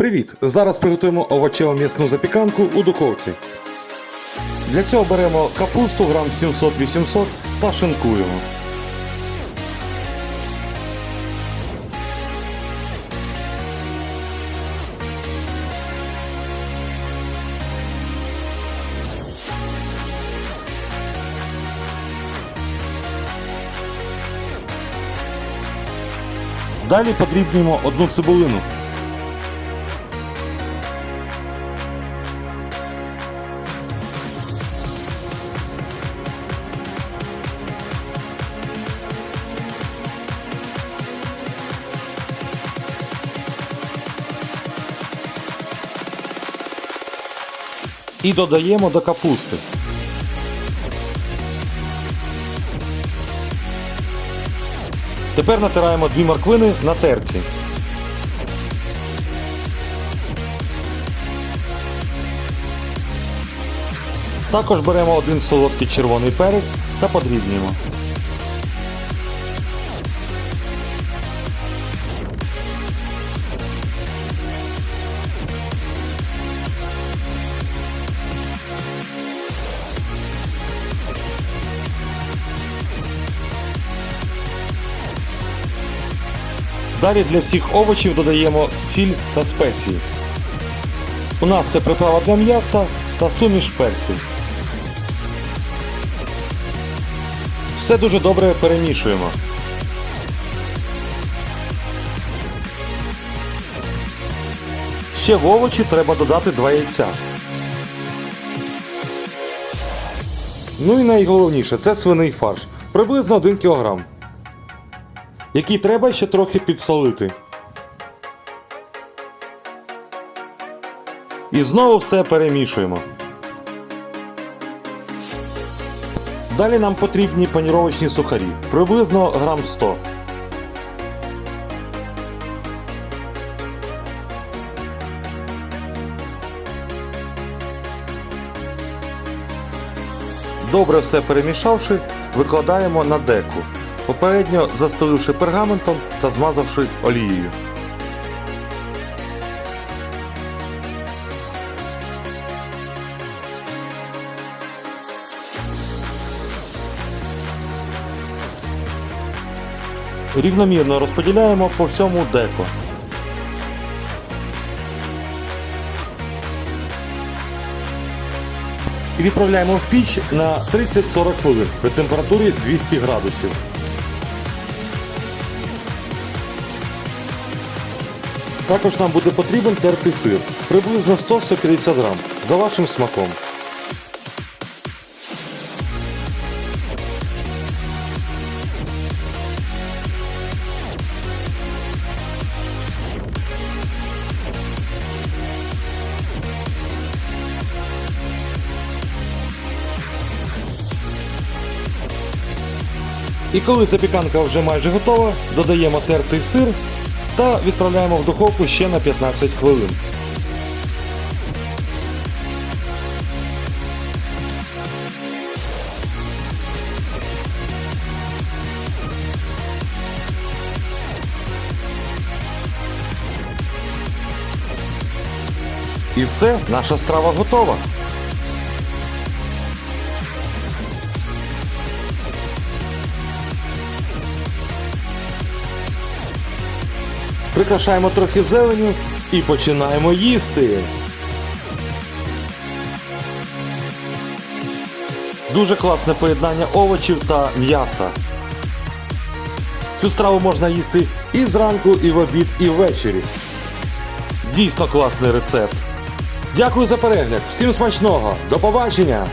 Привіт! Зараз приготуємо овочево м'ясну запіканку у духовці. Для цього беремо капусту грам 700-800 та шинкуємо. Далі подрібнюємо одну цибулину. І додаємо до капусти. Тепер натираємо дві морквини на терці. Також беремо один солодкий червоний перець та подрібнюємо. Далі для всіх овочів додаємо сіль та спеції. У нас це приправа для м'яса та суміш перців. Все дуже добре перемішуємо. Ще в овочі треба додати 2 яйця. Ну і найголовніше це свиний фарш. Приблизно 1 кг. Який треба ще трохи підсолити. І знову все перемішуємо. Далі нам потрібні паніровочні сухарі, приблизно грам 100. Добре все перемішавши, викладаємо на деку, попередньо застеливши пергаментом та змазавши олією. Рівномірно розподіляємо по всьому деко. І відправляємо в піч на 30-40 хвилин при температурі 200 градусів. Також нам буде потрібен тертий сир, приблизно 100-150 грам, за вашим смаком. І коли запіканка вже майже готова, додаємо тертий сир та відправляємо в духовку ще на 15 хвилин. І все, наша страва готова. Прикрашаємо трохи зеленю і починаємо їсти. Дуже класне поєднання овочів та м'яса. Цю страву можна їсти і зранку, і в обід, і ввечері. Дійсно класний рецепт. Дякую за перегляд. Всім смачного. До побачення!